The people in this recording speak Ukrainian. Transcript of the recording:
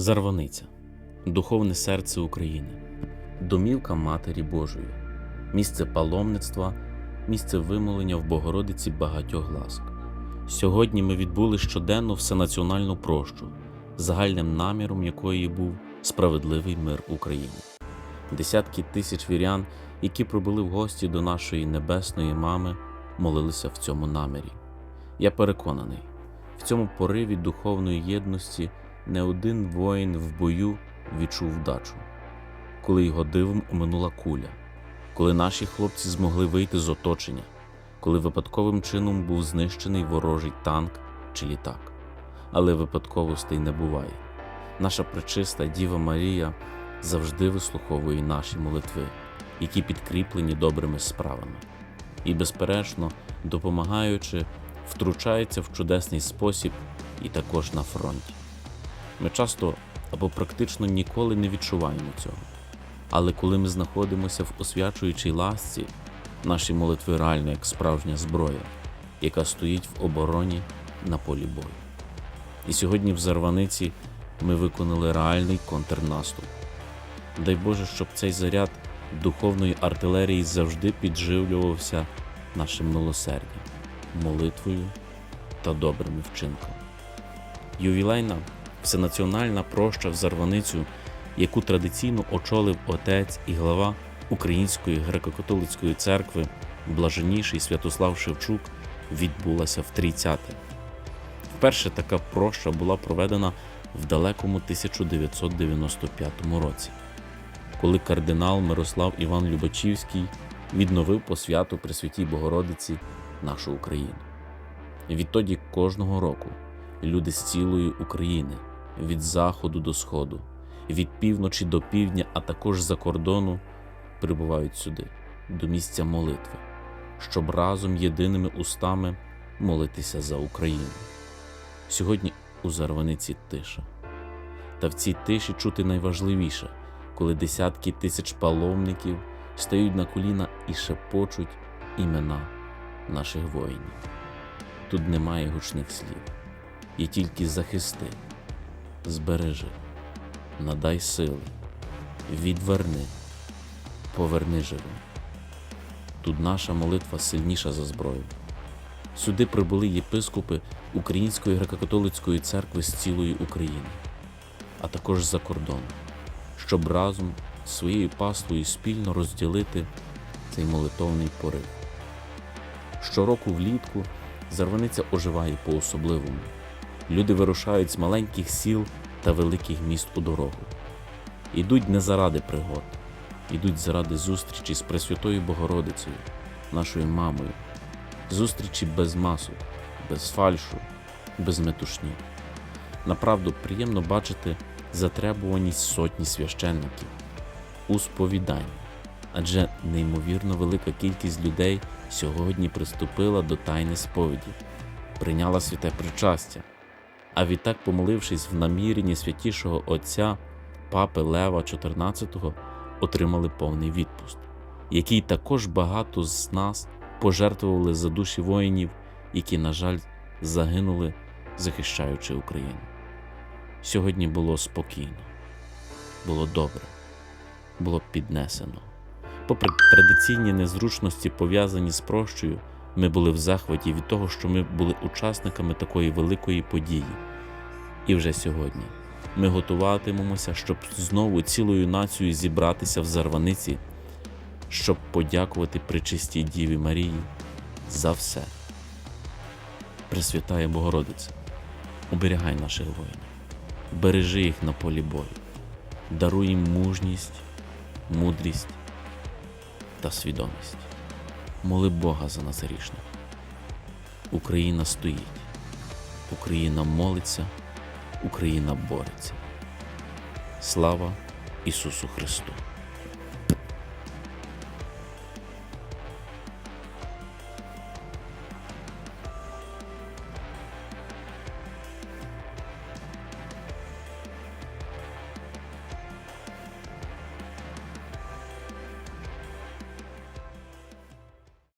Зарваниця духовне серце України, домівка Матері Божої, місце паломництва, місце вимолення в Богородиці багатьох ласк. Сьогодні ми відбули щоденну всенаціональну прощу, загальним наміром якої був справедливий мир в Україні. Десятки тисяч вірян, які прибули в гості до нашої небесної мами, молилися в цьому намірі. Я переконаний, в цьому пориві духовної єдності не один воїн в бою відчув вдачу, коли його дивом оминула куля, коли наші хлопці змогли вийти з оточення, коли випадковим чином був знищений ворожий танк чи літак. Але випадковостей не буває. Наша пречиста Діва Марія завжди вислуховує наші молитви, які підкріплені добрими справами, і, безперечно, допомагаючи, втручається в чудесний спосіб і також на фронті. Ми часто або практично ніколи не відчуваємо цього. Але коли ми знаходимося в освячуючій ласці, наші молитви реально як справжня зброя, яка стоїть в обороні на полі бою. І сьогодні в Зарваниці ми виконали реальний контрнаступ. Дай Боже, щоб цей заряд духовної артилерії завжди підживлювався нашим милосердям, молитвою та добрими вчинками. Ювілейна всенаціональна проща в Зарваницю, яку традиційно очолив отець і глава Української греко-католицької церкви, блаженніший Святослав Шевчук, відбулася в 30-те. Вперше така проща була проведена в далекому 1995 році, коли кардинал Мирослав Іван Любачівський відновив посвяту Пресвятій Богородиці нашу Україну. Відтоді кожного року люди з цілої України від заходу до сходу, від півночі до півдня, а також за кордону прибувають сюди, до місця молитви, щоб разом єдиними устами молитися за Україну. Сьогодні у Зарваниці тиша. Та в цій тиші чути найважливіше, коли десятки тисяч паломників стають на коліна і шепочуть імена наших воїнів. Тут немає гучних слів, є тільки захисти, збережи, надай сили, відверни, поверни живим. Тут наша молитва сильніша за зброю. Сюди прибули єпископи Української греко-католицької церкви з цілої України, а також за кордону, щоб разом своєю паствою спільно розділити цей молитовний порив. Щороку влітку Зарваниця оживає по-особливому. Люди вирушають з маленьких сіл та великих міст у дорогу. Ідуть не заради пригод, ідуть заради зустрічі з Пресвятою Богородицею, нашою мамою, зустрічі без масок, без фальшу, без метушні. Направду приємно бачити затребуваність сотні священників. У сповіданні, адже неймовірно велика кількість людей сьогодні приступила до тайни сповіді, прийняла святе причастя, а відтак, помолившись в наміренні святішого Отця Папи Лева XIV, отримали повний відпуст, який також багато з нас пожертвували за душі воїнів, які, на жаль, загинули, захищаючи Україну. Сьогодні було спокійно, було добре, було піднесено. Попри традиційні незручності, пов'язані з прощою, ми були в захваті від того, що ми були учасниками такої великої події. І вже сьогодні ми готуватимемося, щоб знову цілою нацією зібратися в Зарваниці, щоб подякувати Пречистій Діві Марії за все. Пресвятає Богородиця, оберігай наших воїнів, бережи їх на полі бою, даруй їм мужність, мудрість та свідомість. Моли Бога за нас грішних. Україна стоїть, Україна молиться, Україна бореться. Слава Ісусу Христу!